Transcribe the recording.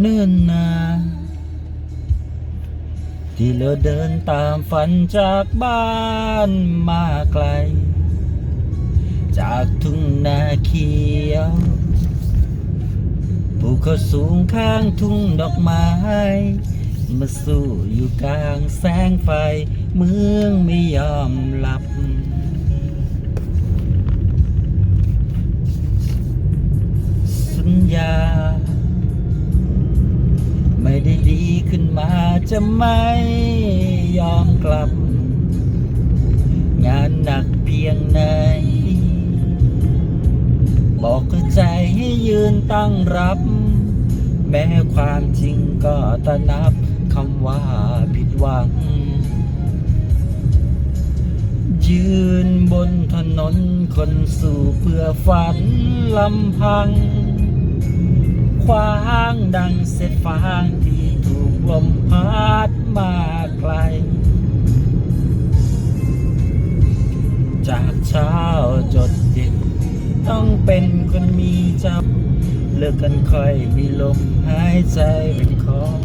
เนิ่นนานที่เราเดินตามฝันจากบ้านมาไกล จากทุ่งนาเขียวภูเขาสูงข้างทุ่งดอกไม้มาสู้อยู่กลางแสงไฟ เมืองไม่ยอมหลับ มาจะไม่ยอมกลับ งานหนักเพียงไหน บอกใจให้ยืนตั้งรับ แม้ความจริงก็ตะนับคำว่าผิดหวัง ยืนบนถนนคนสู่เพื่อฝันลำพังขวางดังเศษฟางที่ ลมพัดมาไกล จากเช้าจดเย็นต้องเป็นคนมีจับเลิกกันค่อยมีลมหายใจเป็นของ